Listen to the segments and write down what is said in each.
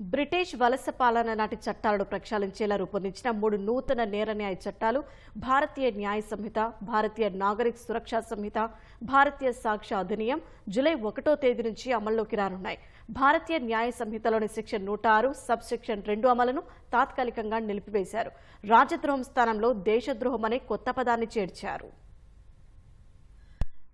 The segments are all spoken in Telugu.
బ్రిటిష్ వలస పాలన నాటి చట్టాలను ప్రక్షాళించేలా రూపొందించిన మూడు నూతన నేర న్యాయ చట్టాలు భారతీయ న్యాయ సంహిత భారతీయ నాగరిక సురక్షా సంహిత భారతీయ సాక్ష్య అధినియం జూలై ఒకటో తేదీ నుంచి అమల్లోకి రానున్నాయి. భారతీయ న్యాయ సంహితలోని సెక్షన్ నూట ఆరు సబ్ సెక్షన్ రెండు అమలును తాత్కాలికంగా నిలిపివేశారు. రాజద్రోహం స్థానంలో దేశద్రోహం అనే కొత్త పదాన్ని చేర్చారు.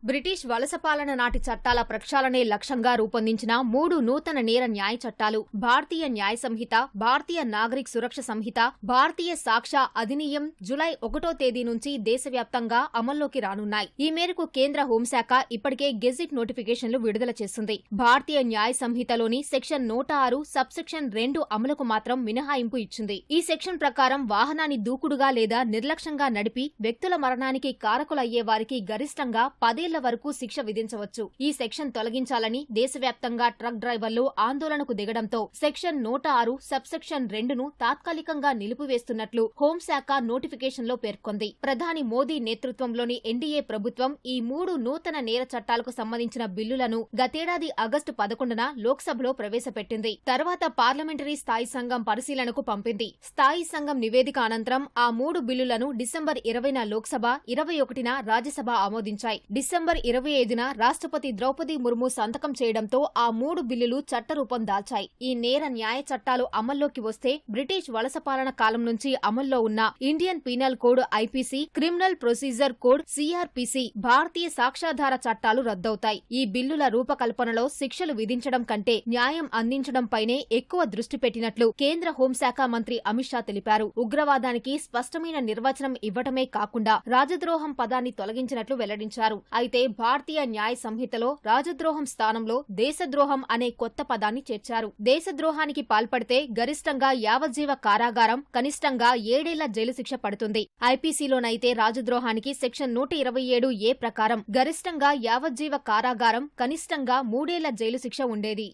బ్రిటిష్ వలస పాలన నాటి చట్టాల ప్రక్షాళనే లక్ష్యంగా రూపొందించిన మూడు నూతన నేర న్యాయ చట్టాలు భారతీయ న్యాయ సంహిత భారతీయ నాగరిక సురక్ష సంహిత భారతీయ సాక్ష్య అధినియం జులై ఒకటో తేదీ నుంచి దేశవ్యాప్తంగా అమల్లోకి రానున్నాయి. ఈ మేరకు కేంద్ర హోంశాఖ ఇప్పటికే గెజిట్ నోటిఫికేషన్లు విడుదల చేసింది భారతీయ న్యాయ సంహితలోని సెక్షన్ నూట ఆరు సబ్ సెక్షన్ రెండు అమలుకు మాత్రం మినహాయింపు ఇచ్చింది. ఈ సెక్షన్ ప్రకారం వాహనాన్ని దూకుడుగా లేదా నిర్లక్ష్యంగా నడిపి వ్యక్తుల మరణానికి కారకులయ్యే వారికి గరిష్టంగా పదేళ్ళ వరకు శిక్ష విధించవచ్చు. ఈ సెక్షన్ తొలగించాలని దేశవ్యాప్తంగా ట్రక్ డ్రైవర్లు ఆందోళనకు దిగడంతో సెక్షన్ నూట ఆరు సబ్ సెక్షన్ రెండును తాత్కాలికంగా నిలిపివేస్తున్నట్లు హోంశాఖ నోటిఫికేషన్లో పేర్కొంది. ప్రధాని మోదీ నేతృత్వంలోని ఎన్డీఏ ప్రభుత్వం ఈ మూడు నూతన నేర చట్టాలకు సంబంధించిన బిల్లులను గతేడాది ఆగస్టు పదకొండున లోక్సభలో ప్రవేశపెట్టింది. తర్వాత పార్లమెంటరీ స్థాయి సంఘం పరిశీలనకు పంపింది. స్థాయి సంఘం నివేదిక అనంతరం ఆ మూడు బిల్లులను డిసెంబర్ ఇరవైన లోక్సభ ఇరవై ఒకటిన రాజ్యసభ ఆమోదించాయి. డిసెంబర్ ఇరవై ఐదున రాష్ట్రపతి ద్రౌపది ముర్ము సంతకం చేయడంతో ఆ మూడు బిల్లులు చట్టరూపం దాల్చాయి. ఈ నేర న్యాయ చట్టాలు అమల్లోకి వస్తే బ్రిటిష్ వలస పాలన కాలం నుంచి అమల్లో ఉన్న Indian penal code IPC criminal procedure code CrPC భారతీయ సాక్ష్యాధార చట్టాలు రద్దవుతాయి. ఈ బిల్లుల రూపకల్పనలో శిక్షలు విధించడం కంటే న్యాయం అందించడంపైనే ఎక్కువ దృష్టి పెట్టినట్లు కేంద్ర హోంశాఖ మంత్రి అమిత్ షా తెలిపారు. ఉగ్రవాదానికి స్పష్టమైన నిర్వచనం ఇవ్వటమే కాకుండా రాజద్రోహం పదాన్ని తొలగించినట్లు వెల్లడించారు. అయితే భారతీయ న్యాయ సంహితలో రాజద్రోహం స్థానంలో దేశద్రోహం అనే కొత్త పదాన్ని చేర్చారు. దేశద్రోహానికి పాల్పడితే గరిష్టంగా యావజ్జీవ కారాగారం కనిష్టంగా ఏడేళ్ళ జైలు శిక్ష పడుతుంది. ఐపీసీలోనైతే రాజద్రోహానికి సెక్షన్ నూట ఇరవై ఏడు ఏ ప్రకారం గరిష్టంగా యావజ్జీవ కారాగారం కనిష్టంగా మూడేళ్ళ జైలు శిక్ష ఉండేది.